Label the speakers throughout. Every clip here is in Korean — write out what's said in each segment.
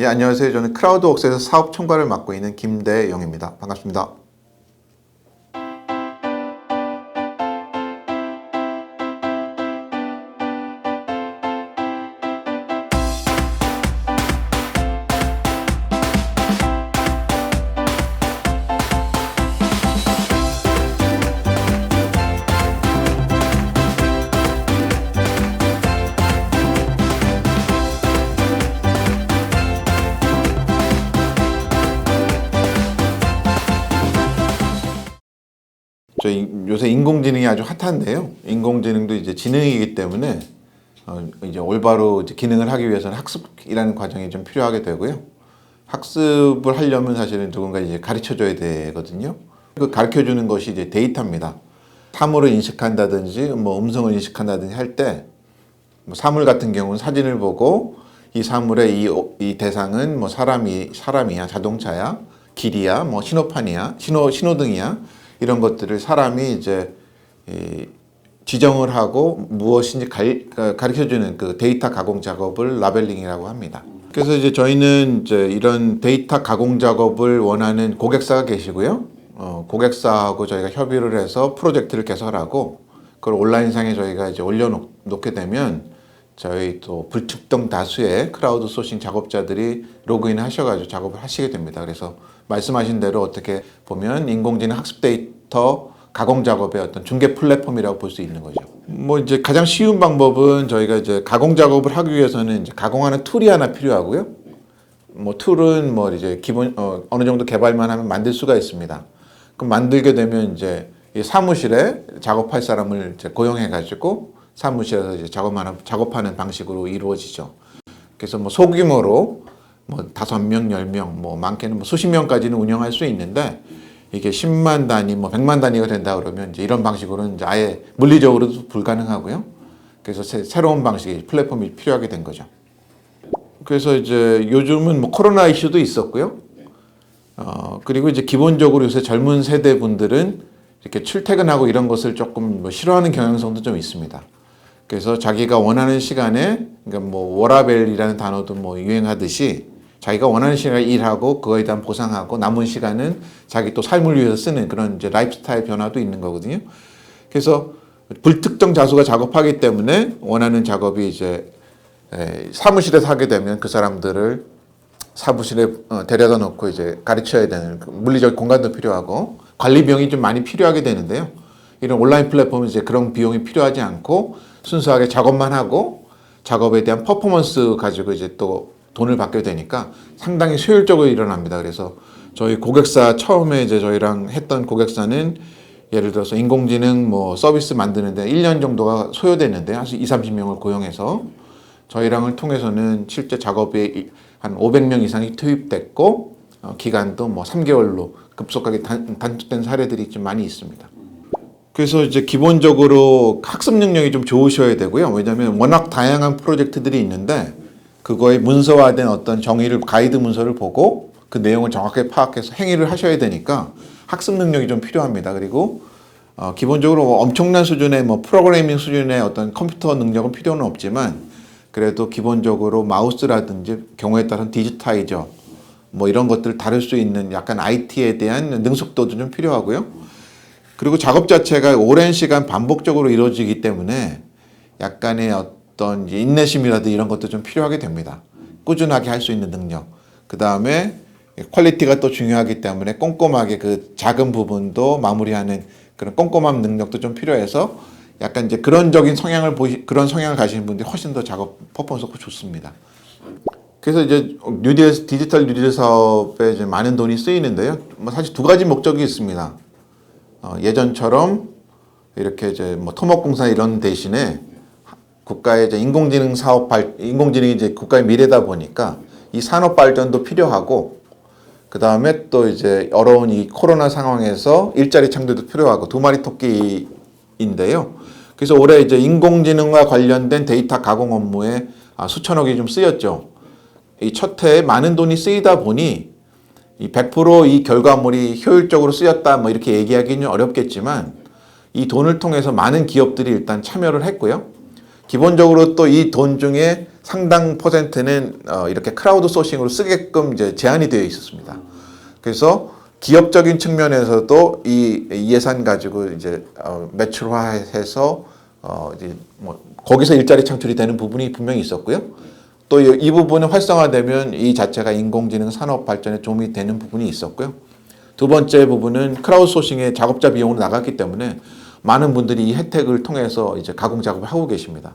Speaker 1: 예, 안녕하세요. 저는 크라우드웍스에서 사업 총괄을 맡고 있는 김대영입니다. 반갑습니다. 저희 요새 인공지능이 아주 핫한데요. 인공지능도 이제 지능이기 때문에 어, 이제 올바로 이제 기능을 하기 위해서는 학습이라는 과정이 좀 필요하게 되고요. 학습을 하려면 사실은 누군가 이제 가르쳐 줘야 되거든요. 그 가르쳐 주는 것이 이제 데이터입니다. 사물을 인식한다든지 뭐 음성을 인식한다든지 할때뭐 사물 같은 경우는 사진을 보고 이 사물의 이, 이 대상은 뭐 사람이 사람이야 자동차야 길이야 뭐 신호판이야 신호 신호등이야 이런 것들을 사람이 이제 이 지정을 하고 무엇인지 가르쳐 주는 그 데이터 가공 작업을 라벨링이라고 합니다. 그래서 이제 저희는 이제 이런 데이터 가공 작업을 원하는 고객사가 계시고요. 어, 고객사하고 저희가 협의를 해서 프로젝트를 개설하고 그걸 온라인상에 저희가 이제 올려놓게 되면 저희 또 불특정 다수의 크라우드 소싱 작업자들이 로그인 하셔가지고 작업을 하시게 됩니다. 그래서 말씀하신 대로 어떻게 보면 인공지능 학습 데이터 가공 작업의 어떤 중개 플랫폼이라고 볼 수 있는 거죠. 뭐 이제 가장 쉬운 방법은 저희가 이제 가공 작업을 하기 위해서는 이제 가공하는 툴이 하나 필요하고요. 뭐 툴은 뭐 이제 기본 어, 어느 정도 개발만 하면 만들 수가 있습니다. 그럼 만들게 되면 이제 이 사무실에 작업할 사람을 이제 고용해 가지고 사무실에서 이제 작업하는 작업하는 방식으로 이루어지죠. 그래서 뭐 소규모로 뭐 다섯 명, 열 명, 뭐 많게는 뭐 수십 명까지는 운영할 수 있는데 이게 10만 단위, 뭐 100만 단위가 된다 그러면 이제 이런 방식으로는 이제 아예 물리적으로도 불가능하고요. 그래서 새, 새로운 방식의 플랫폼이 필요하게 된 거죠. 그래서 이제 요즘은 뭐 코로나 이슈도 있었고요. 어, 그리고 이제 기본적으로 요새 젊은 세대 분들은 이렇게 출퇴근하고 이런 것을 조금 뭐 싫어하는 경향성도 좀 있습니다. 그래서 자기가 원하는 시간에 그러니까 뭐 워라벨이라는 단어도 뭐 유행하듯이 자기가 원하는 시간에 일하고 그거에 대한 보상하고 남은 시간은 자기 또 삶을 위해서 쓰는 그런 이제 라이프스타일 변화도 있는 거거든요. 그래서 불특정 자수가 작업하기 때문에 원하는 작업이 이제 에, 사무실에서 하게 되면 그 사람들을 사무실에 어, 데려다 놓고 이제 가르쳐야 되는 그 물리적 공간도 필요하고 관리 비용이 좀 많이 필요하게 되는데요. 이런 온라인 플랫폼은 이제 그런 비용이 필요하지 않고 순수하게 작업만 하고 작업에 대한 퍼포먼스 가지고 이제 또 돈을 받게 되니까 상당히 효율적으로 일어납니다. 그래서 저희 고객사 처음에 이제 저희랑 했던 고객사는 예를 들어서 인공지능 뭐 서비스 만드는데 1년 정도가 소요되는데 한 2, 30명을 고용해서 저희랑을 통해서는 실제 작업에 한 500명 이상이 투입됐고 어, 기간도 뭐 3개월로 급속하게 단, 단축된 사례들이 좀 많이 있습니다. 그래서 이제 기본적으로 학습 능력이 좀 좋으셔야 되고요. 왜냐하면 워낙 다양한 프로젝트들이 있는데 그거에 문서화된 어떤 정의를 가이드 문서를 보고 그 내용을 정확하게 파악해서 행위를 하셔야 되니까 학습 능력이 좀 필요합니다. 그리고 어, 기본적으로 엄청난 수준의 뭐 프로그래밍 수준의 어떤 컴퓨터 능력은 필요는 없지만 그래도 기본적으로 마우스라든지 경우에 따른 디지타이저 뭐 이런 것들을 다룰 수 있는 약간 IT에 대한 능숙도도 좀 필요하고요. 그리고 작업 자체가 오랜 시간 반복적으로 이루어지기 때문에 약간의 어떤 인내심이라든지 이런 것도 좀 필요하게 됩니다. 꾸준하게 할 수 있는 능력. 그 다음에 퀄리티가 또 중요하기 때문에 꼼꼼하게 그 작은 부분도 마무리하는 그런 꼼꼼한 능력도 좀 필요해서 약간 이제 그런적인 성향을 보시 그런 성향을 가시는 분들이 훨씬 더 작업 퍼포먼스가 좋습니다. 그래서 이제 뉴딜 디지털 뉴딜 사업에 이제 많은 돈이 쓰이는데요. 뭐 사실 두 가지 목적이 있습니다. 어, 예전처럼 이렇게 이제 뭐 토목공사 이런 대신에 국가의 이제 인공지능 사업 발 인공지능이 이제 국가의 미래다 보니까 이 산업 발전도 필요하고 그 다음에 또 이제 어려운 이 코로나 상황에서 일자리 창출도 필요하고 두 마리 토끼인데요. 그래서 올해 이제 인공지능과 관련된 데이터 가공 업무에 아, 수천억이 좀 쓰였죠. 이 첫 해에 많은 돈이 쓰이다 보니 이 100%이 결과물이 효율적으로 쓰였다 뭐 이렇게 얘기하기는 어렵겠지만 이 돈을 통해서 많은 기업들이 일단 참여를 했고요. 기본적으로 또 이 돈 중에 상당 퍼센트는 어, 이렇게 크라우드 소싱으로 쓰게끔 이제 제한이 되어 있었습니다. 그래서 기업적인 측면에서도 이 예산 가지고 이제 어, 매출화해서 어, 이제 뭐 거기서 일자리 창출이 되는 부분이 분명히 있었고요. 또 이 부분이 활성화되면 이 자체가 인공지능 산업 발전에 도움이 되는 부분이 있었고요. 두 번째 부분은 크라우드 소싱의 작업자 비용으로 나갔기 때문에 많은 분들이 이 혜택을 통해서 이제 가공 작업을 하고 계십니다.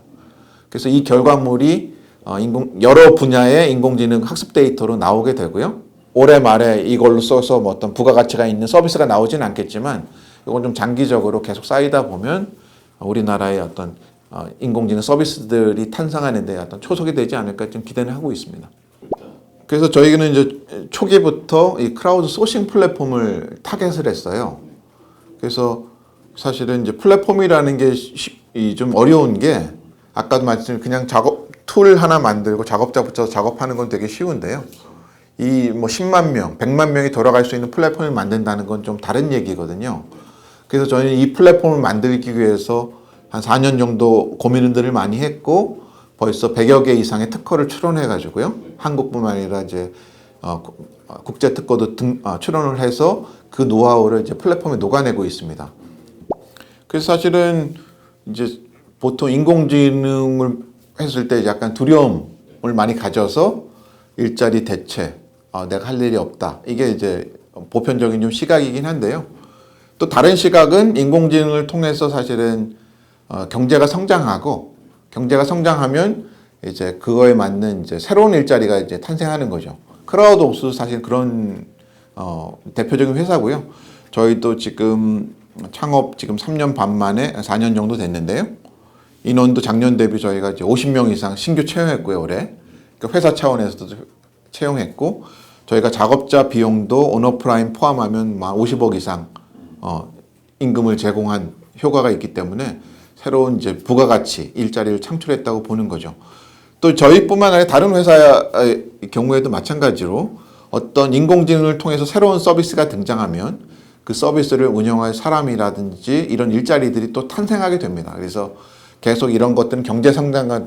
Speaker 1: 그래서 이 결과물이 어, 인공 여러 분야의 인공지능 학습 데이터로 나오게 되고요. 올해 말에 이걸로 써서 뭐 어떤 부가가치가 있는 서비스가 나오진 않겠지만 이건 좀 장기적으로 계속 쌓이다 보면 우리나라의 어떤 어, 인공지능 서비스들이 탄생하는 데 어떤 초석이 되지 않을까 좀 기대는 하고 있습니다. 그래서 저희는 이제 초기부터 이 크라우드 소싱 플랫폼을 타겟을 했어요. 그래서 사실은 이제 플랫폼이라는 게 좀 어려운 게 아까도 말씀드린 그냥 작업 툴 하나 만들고 작업자 붙여서 작업하는 건 되게 쉬운데요. 이 뭐 10만 명, 100만 명이 돌아갈 수 있는 플랫폼을 만든다는 건 좀 다른 얘기거든요. 그래서 저희는 이 플랫폼을 만들기 위해서 한 4년 정도 고민들을 많이 했고 벌써 100여 개 이상의 특허를 출원해 가지고요. 한국뿐만 아니라 이제 어, 구- 어, 국제 특허도 등, 어, 출원을 해서 그 노하우를 이제 플랫폼에 녹아내고 있습니다. 그래서 사실은 이제 보통 인공지능을 했을 때 약간 두려움을 많이 가져서 일자리 대체, 어, 내가 할 일이 없다. 이게 이제 보편적인 좀 시각이긴 한데요. 또 다른 시각은 인공지능을 통해서 사실은 어, 경제가 성장하고 경제가 성장하면 이제 그거에 맞는 이제 새로운 일자리가 이제 탄생하는 거죠. 크라우드옥스 사실 그런 어, 대표적인 회사고요. 저희도 지금 창업 지금 3년 반 만에 4년 정도 됐는데요. 인원도 작년 대비 저희가 이제 50명 이상 신규 채용했고요, 올해. 그러니까 회사 차원에서도 채용했고 저희가 작업자 비용도 온오프라인 포함하면 막 50억 이상 어, 임금을 제공한 효과가 있기 때문에 새로운 이제 부가가치 일자리를 창출했다고 보는 거죠. 또 저희뿐만 아니라 다른 회사의 경우에도 마찬가지로 어떤 인공지능을 통해서 새로운 서비스가 등장하면 그 서비스를 운영할 사람이라든지 이런 일자리들이 또 탄생하게 됩니다. 그래서 계속 이런 것들은 경제 성장과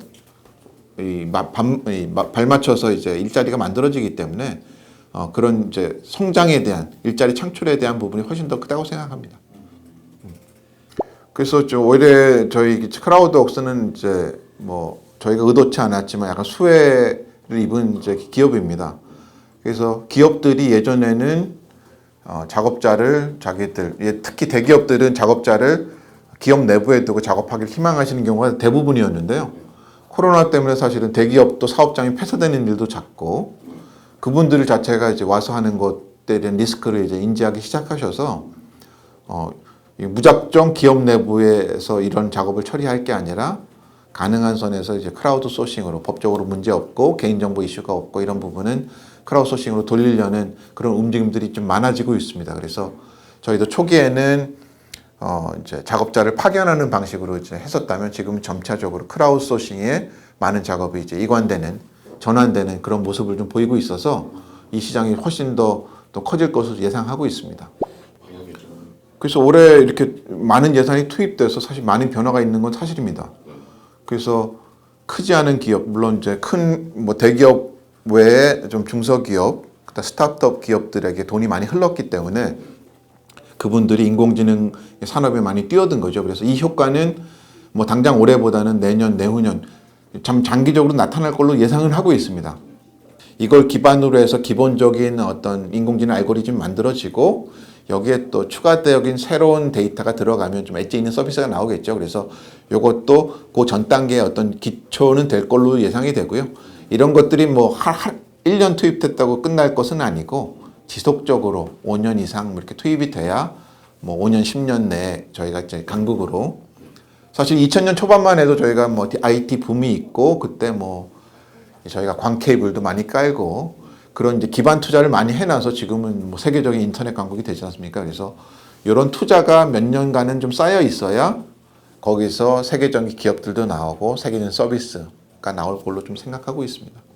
Speaker 1: 발맞춰서 이제 일자리가 만들어지기 때문에 어, 그런 이제 성장에 대한 일자리 창출에 대한 부분이 훨씬 더 크다고 생각합니다. 음. 그래서 좀 오히려 저희 크라우드웍스는 이제 뭐 저희가 의도치 않았지만 약간 수혜를 입은 이제 기업입니다. 그래서 기업들이 예전에는 어, 작업자를 자기들 예, 특히 대기업들은 작업자를 기업 내부에 두고 작업하기를 희망하시는 경우가 대부분이었는데요. 코로나 때문에 사실은 대기업도 사업장이 폐쇄되는 일도 잦고 그분들 자체가 이제 와서 하는 것에 대한 리스크를 이제 인지하기 시작하셔서 어, 이 무작정 기업 내부에서 이런 작업을 처리할 게 아니라 가능한 선에서 이제 크라우드 소싱으로 법적으로 문제 없고 개인정보 이슈가 없고 이런 부분은 크라우드 소싱으로 돌리려는 그런 움직임들이 좀 많아지고 있습니다. 그래서 저희도 초기에는 어 이제 작업자를 파견하는 방식으로 이제 했었다면 지금 점차적으로 크라우드 소싱에 많은 작업이 이제 이관되는 전환되는 그런 모습을 좀 보이고 있어서 이 시장이 훨씬 더 또 커질 것으로 예상하고 있습니다. 그래서 올해 이렇게 많은 예산이 투입돼서 사실 많은 변화가 있는 건 사실입니다. 그래서 크지 않은 기업, 물론 이제 큰 뭐 대기업 외에 좀 중소기업, 스타트업 기업들에게 돈이 많이 흘렀기 때문에 그분들이 인공지능 산업에 많이 뛰어든 거죠. 그래서 이 효과는 뭐 당장 올해보다는 내년, 내후년 참 장기적으로 나타날 걸로 예상을 하고 있습니다. 이걸 기반으로 해서 기본적인 어떤 인공지능 알고리즘이 만들어지고 여기에 또 추가적인 새로운 데이터가 들어가면 좀 엣지 있는 서비스가 나오겠죠. 그래서 이것도 그 전 단계의 어떤 기초는 될 걸로 예상이 되고요. 이런 것들이 뭐 한, 한 1년 투입됐다고 끝날 것은 아니고 지속적으로 5년 이상 이렇게 투입이 돼야 뭐 5년, 10년 내에 저희가 이제 강국으로 사실 2000년 초반만 해도 저희가 뭐 IT 붐이 있고 그때 뭐 저희가 광 케이블도 많이 깔고 그런 이제 기반 투자를 많이 해놔서 지금은 뭐 세계적인 인터넷 강국이 되지 않습니까? 그래서 이런 투자가 몇 년간은 좀 쌓여 있어야 거기서 세계적인 기업들도 나오고 세계적인 서비스가 나올 걸로 좀 생각하고 있습니다.